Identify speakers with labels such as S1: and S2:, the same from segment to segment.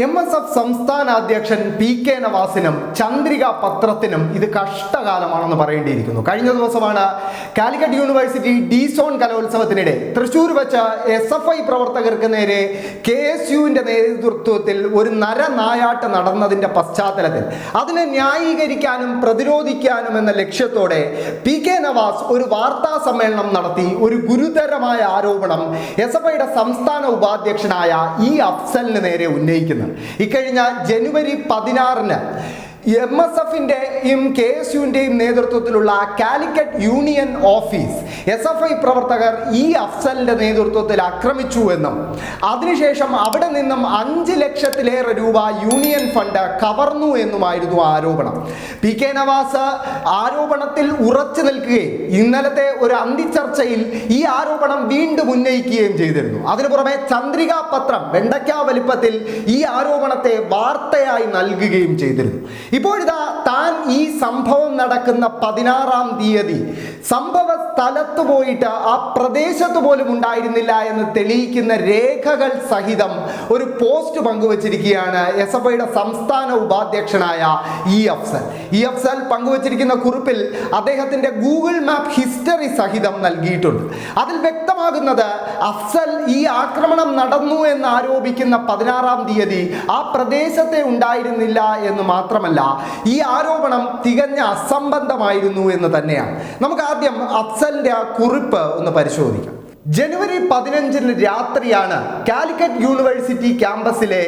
S1: M S F സംസ്ഥാന അധ്യക്ഷൻ P K നവാസിനും ചന്ദ്രിക പത്രത്തിനും ഇത് കഷ്ടകാലമാണെന്ന് പറയേണ്ടിയിരിക്കുന്നു. കഴിഞ്ഞ ദിവസമാണ് കാലിക്കറ്റ് യൂണിവേഴ്സിറ്റി ഡി സോൺ കലോത്സവത്തിനിടെ തൃശൂർ വെച്ച എസ് എഫ് ഐ പ്രവർത്തകർക്ക് നേരെ കെ എസ് യുവിന്റെ നേതൃത്വത്തിൽ ഒരു നരനായാട്ട് നടന്നതിന്റെ പശ്ചാത്തലത്തിൽ. അതിനെ ന്യായീകരിക്കാനും പ്രതിരോധിക്കാനും എന്ന ലക്ഷ്യത്തോടെ പി കെ നവാസ് ഒരു വാർത്താ സമ്മേളനം നടത്തി. ഒരു ഗുരുതരമായ ആരോപണം എസ് എഫ് ഐയുടെ സംസ്ഥാന ഉപാധ്യക്ഷനായ ഇ അഫ്സലിന് നേരെ ഉന്നയിക്കുന്നു. ഇക്കഴിഞ്ഞ ജനുവരി പതിനാറിന് എം എസ് എഫിന്റെയും കെ എസ് യുവിന്റെയും നേതൃത്വത്തിലുള്ള Calicut union office S F I പ്രവർത്തകർ ഈ അഫ്സലിന്റെ നേതൃത്വത്തിൽ ആക്രമിച്ചു എന്നും അതിനുശേഷം അവിടെ നിന്നും അഞ്ച് ലക്ഷത്തിലേറെ രൂപ യൂണിയൻ ഫണ്ട് കവർന്നു എന്നുമായിരുന്നു ആരോപണം. പി കെ നവാസ് ആരോപണത്തിൽ ഉറച്ചു നിൽക്കുകയും ഇന്നലത്തെ ഒരു അന്തിച്ചർച്ചയിൽ ഈ ആരോപണം വീണ്ടും ഉന്നയിക്കുകയും ചെയ്തിരുന്നു. അതിനു പുറമെ ചന്ദ്രികാ പത്രം വെണ്ടയ്ക്ക വലിപ്പത്തിൽ ഈ ആരോപണത്തെ വാർത്തയായി നൽകുകയും ചെയ്തിരുന്നു. ഇപ്പോഴിതാ താൻ ഈ സംഭവം നടക്കുന്ന പതിനാറാം തീയതി സംഭവ സ്ഥലത്ത് പോയിട്ട് ആ പ്രദേശത്ത് പോലും ഉണ്ടായിരുന്നില്ല എന്ന് തെളിയിക്കുന്ന രേഖകൾ സഹിതം ഒരു പോസ്റ്റ് പങ്കുവച്ചിരിക്കുകയാണ് എസ് എഫ് ഐയുടെ സംസ്ഥാന ഉപാധ്യക്ഷനായ ഇ അഫ്സൽ ഇ അഫ്സൽ പങ്കുവച്ചിരിക്കുന്ന കുറിപ്പിൽ അദ്ദേഹത്തിന്റെ ഗൂഗിൾ മാപ്പ് ഹിസ്റ്ററി സഹിതം നൽകിയിട്ടുണ്ട്. അതിൽ വ്യക്തമാകുന്നത് അഫ്സൽ ഈ ആക്രമണം നടന്നു എന്ന് ആരോപിക്കുന്ന പതിനാറാം തീയതി ആ പ്രദേശത്തെ ഉണ്ടായിരുന്നില്ല എന്ന് മാത്രമല്ല ഈ ആരോപണം തികഞ്ഞ അസംബന്ധമായിരുന്നു എന്ന് തന്നെയാണ്. നമുക്ക് ആദ്യം അഫ്സലിന്റെ ആ കുറിപ്പ് ഒന്ന് പരിശോധിക്കാം. ജനുവരി പതിനഞ്ചിന് രാത്രിയാണ് Calicut university ക്യാമ്പസിലെ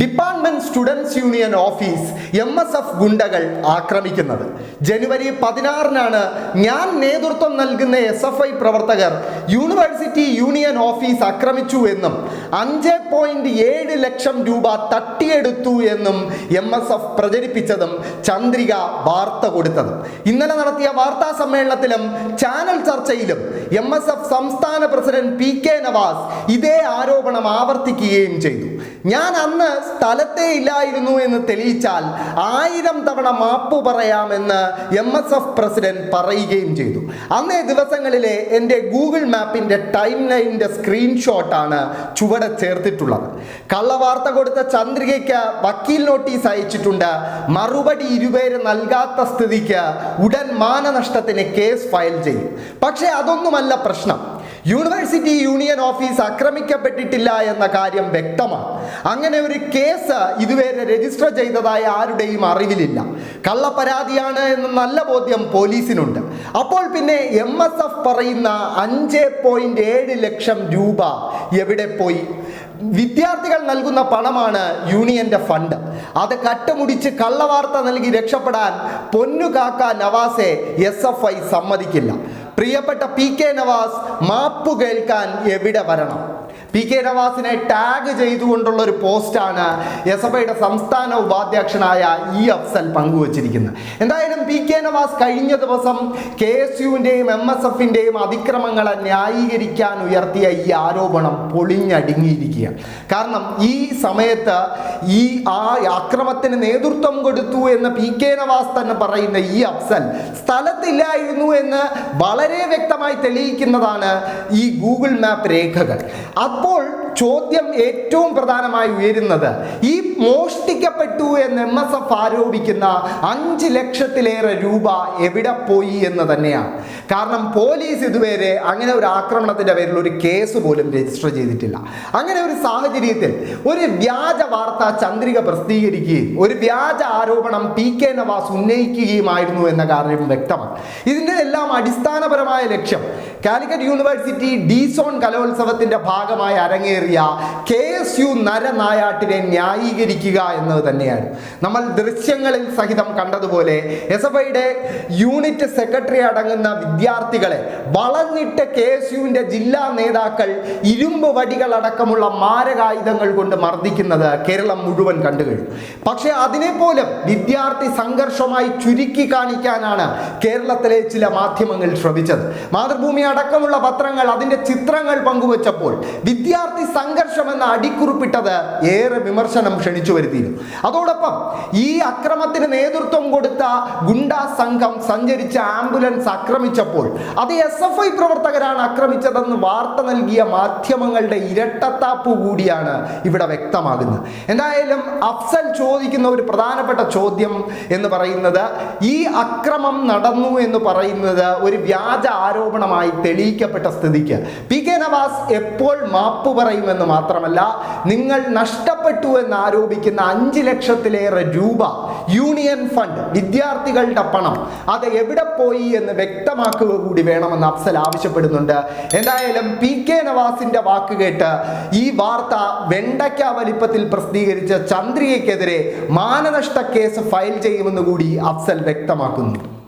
S1: department students union office M S F ഗുണ്ടകൾ ആക്രമിക്കുന്നത്. ജനുവരി പതിനാറിനാണ് ഞാൻ നേതൃത്വം നൽകുന്ന എസ് എഫ് ഐ പ്രവർത്തകർ യൂണിവേഴ്സിറ്റി യൂണിയൻ ഓഫീസ് ആക്രമിച്ചു എന്നും അഞ്ച് പോയിന്റ് ഏഴ് ലക്ഷം രൂപ തട്ടിയെടുത്തു എന്നും എം എസ് എഫ് പ്രചരിപ്പിച്ചതും ചന്ദ്രിക വാർത്ത കൊടുത്തതും. ഇന്നലെ നടത്തിയ വാർത്താ സമ്മേളനത്തിലും ചാനൽ ചർച്ചയിലും എം എസ് എഫ് സംസ്ഥാന പ്രസിഡന്റ് പി കെ നവാസ് ഇതേ ആരോപണം ആവർത്തിക്കുകയും ചെയ്തു. ഞാൻ അന്ന് സ്ഥലത്തേ ഇല്ലായിരുന്നു എന്ന് തെളിയിച്ചാൽ ആയിരം തവണ മാപ്പ് പറയാമെന്ന് എം എസ് എഫ് പ്രസിഡന്റ് പറയുകയും ചെയ്തു. അന്നേ ദിവസങ്ങളിലെ എന്റെ ഗൂഗിൾ മാപ്പിന്റെ ടൈം ലൈനിന്റെ സ്ക്രീൻഷോട്ടാണ് ചുവടെ ചേർത്തിട്ടുള്ളത്. കള്ളവാർത്ത കൊടുത്ത ചന്ദ്രികയ്ക്ക് വക്കീൽ നോട്ടീസ് അയച്ചിട്ടുണ്ട്. മറുപടി ഇരുപേര് നൽകാത്ത സ്ഥിതിക്ക് ഉടൻ മാനനഷ്ടത്തിന് കേസ് ഫയൽ ചെയ്യും. പക്ഷേ അതൊന്നുമല്ല പ്രശ്നം. യൂണിവേഴ്സിറ്റി യൂണിയൻ ഓഫീസ് ആക്രമിക്കപ്പെട്ടിട്ടില്ല എന്ന കാര്യം വ്യക്തമാണ്. അങ്ങനെ ഒരു കേസ് ഇതുവരെ രജിസ്റ്റർ ചെയ്തതായി ആരുടെയും അറിവിലില്ല. കള്ളപ്പരാതിയാണ് എന്ന നല്ല ബോധ്യം പോലീസിനുണ്ട്. അപ്പോൾ പിന്നെ എം എസ് എഫ് പറയുന്ന അഞ്ച് പോയിന്റ് ഏഴ് ലക്ഷം രൂപ എവിടെ പോയി? വിദ്യാർത്ഥികൾ നൽകുന്ന പണമാണ് യൂണിയന്റെ ഫണ്ട്. അത് കട്ടുമുടിച്ച് കള്ളവാർത്ത നൽകി രക്ഷപ്പെടാൻ പൊന്നുകാക്ക നവാസെ എസ് എഫ് ഐ സമ്മതിക്കില്ല. പ്രിയപ്പെട്ട പി കെ നവാസ് മാപ്പ് കേൾക്കാൻ എവിടെ വരണം? പി കെ നവാസിനെ ടാഗ് ചെയ്തുകൊണ്ടുള്ള ഒരു പോസ്റ്റാണ് എസ് എഫ് ഐയുടെ സംസ്ഥാന ഉപാധ്യക്ഷനായ ഇ അഫ്സൽ പങ്കുവച്ചിരിക്കുന്നത്. എന്തായാലും പി കെ നവാസ് കഴിഞ്ഞ ദിവസം കെ എസ് യുവിന്റെയും എം എസ് എഫിന്റെയും അതിക്രമങ്ങളെ ന്യായീകരിക്കാൻ ഉയർത്തിയ ഈ ആരോപണം പൊളിഞ്ഞടുങ്ങിയിരിക്കുകയാണ്. കാരണം ഈ സമയത്ത് ഈ ആ അക്രമത്തിന് നേതൃത്വം കൊടുത്തു എന്ന് പി കെ നവാസ് തന്നെ പറയുന്ന ഈ അഫ്സൽ സ്ഥലത്തില്ലായിരുന്നു എന്ന് വളരെ വ്യക്തമായി തെളിയിക്കുന്നതാണ് ഈ ഗൂഗിൾ മാപ്പ് രേഖകൾ. അപ്പോൾ ചോദ്യം ഏറ്റവും പ്രധാനമായി ഉയരുന്നത് ഈ മോഷ്ടിക്കപ്പെട്ടു എന്ന് എം എസ് എഫ് ആരോപിക്കുന്ന അഞ്ച് ലക്ഷത്തിലേറെ രൂപ എവിടെ പോയി എന്ന് തന്നെയാണ്. കാരണം പോലീസ് ഇതുവരെ അങ്ങനെ ഒരു ആക്രമണത്തിന്റെ പേരിൽ ഒരു കേസ് പോലും രജിസ്റ്റർ ചെയ്തിട്ടില്ല. അങ്ങനെ ഒരു സാഹചര്യത്തിൽ ഒരു വ്യാജ വാർത്ത ചന്ദ്രിക പ്രസിദ്ധീകരിക്കുകയും ഒരു വ്യാജ ആരോപണം പി കെ നവാസ് ഉന്നയിക്കുകയുമായിരുന്നു എന്ന കാര്യം വ്യക്തമാണ്. ഇതിന്റെ എല്ലാം അടിസ്ഥാനപരമായ ലക്ഷ്യം കാലിക്കറ്റ് യൂണിവേഴ്സിറ്റി ഡിസോൺ കലോത്സവത്തിന്റെ ഭാഗമായി അരങ്ങേറിയ കെ എസ് യു നരനായാട്ടിനെ ന്യായീകരിക്കുക എന്നത് തന്നെയാണ്. നമ്മൾ ദൃശ്യങ്ങളിൽ സഹിതം കണ്ടതുപോലെ എസ് എഫ് ഐയുടെ യൂണിറ്റ് സെക്രട്ടറി അടങ്ങുന്ന വിദ്യാർത്ഥികളെ വളഞ്ഞിട്ട് കെ എസ് യുവിന്റെ ജില്ലാ നേതാക്കൾ ഇരുമ്പ് വടികളടക്കമുള്ള മാരകായുധങ്ങൾ കൊണ്ട് മർദ്ദിക്കുന്നത് കേരളം മുഴുവൻ കണ്ടു കഴിഞ്ഞു. പക്ഷേ അതിനെപ്പോലും വിദ്യാർത്ഥി സംഘർഷമായി ചുരുക്കി കാണിക്കാനാണ് കേരളത്തിലെ ചില മാധ്യമങ്ങൾ ശ്രമിച്ചത്. മാതൃഭൂമി അടക്കമുള്ള പത്രങ്ങൾ അതിന്റെ ചിത്രങ്ങൾ പങ്കുവച്ചപ്പോൾ വിദ്യാർത്ഥി സംഘർഷം എന്ന അടിക്കുറിപ്പിട്ടത് ഏറെ വിമർശനം ക്ഷണിച്ചു വരുത്തിയിരുന്നു. അതോടൊപ്പം ഈ അക്രമത്തിന് നേതൃത്വം കൊടുത്ത ഗുണ്ടാ സംഘം സഞ്ചരിച്ച ആംബുലൻസ് ആക്രമിച്ചപ്പോൾ അത് എസ് എഫ് ഐ പ്രവർത്തകരാണ് ആക്രമിച്ചതെന്ന് വാർത്ത നൽകിയ മാധ്യമങ്ങളുടെ ഇരട്ടത്താപ്പ് കൂടിയാണ് ഇവിടെ വ്യക്തമാകുന്നത്. എന്തായാലും അഫ്സൽ ചോദിക്കുന്ന ഒരു പ്രധാനപ്പെട്ട ചോദ്യം എന്ന് പറയുന്നത് ഈ അക്രമം നടന്നു എന്ന് പറയുന്നത് ഒരു വ്യാജ ആരോപണമായി തെളിയിക്കപ്പെട്ട സ്ഥിതിക്ക്. പി കെ നവാസ് എപ്പോൾ മാപ്പ് പറയുമെന്ന് മാത്രമല്ല നിങ്ങൾ നഷ്ടപ്പെട്ടു എന്ന് ആരോപിക്കുന്ന അഞ്ച് ലക്ഷത്തിലേറെ രൂപ യൂണിയൻ ഫണ്ട് വിദ്യാർത്ഥികളുടെ പണം അത് എവിടെ പോയി എന്ന് വ്യക്തമാക്കുക കൂടി വേണമെന്ന് അഫ്സൽ ആവശ്യപ്പെടുന്നുണ്ട്. എന്തായാലും പി കെ നവാസിന്റെ വാക്ക് കേട്ട് ഈ വാർത്ത വെണ്ടയ്ക്ക വലിപ്പത്തിൽ പ്രസിദ്ധീകരിച്ച ചന്ദ്രികയ്ക്കെതിരെ മാനനഷ്ട കേസ് ഫയൽ ചെയ്യുമെന്ന് കൂടി അഫ്സൽ വ്യക്തമാക്കുന്നു.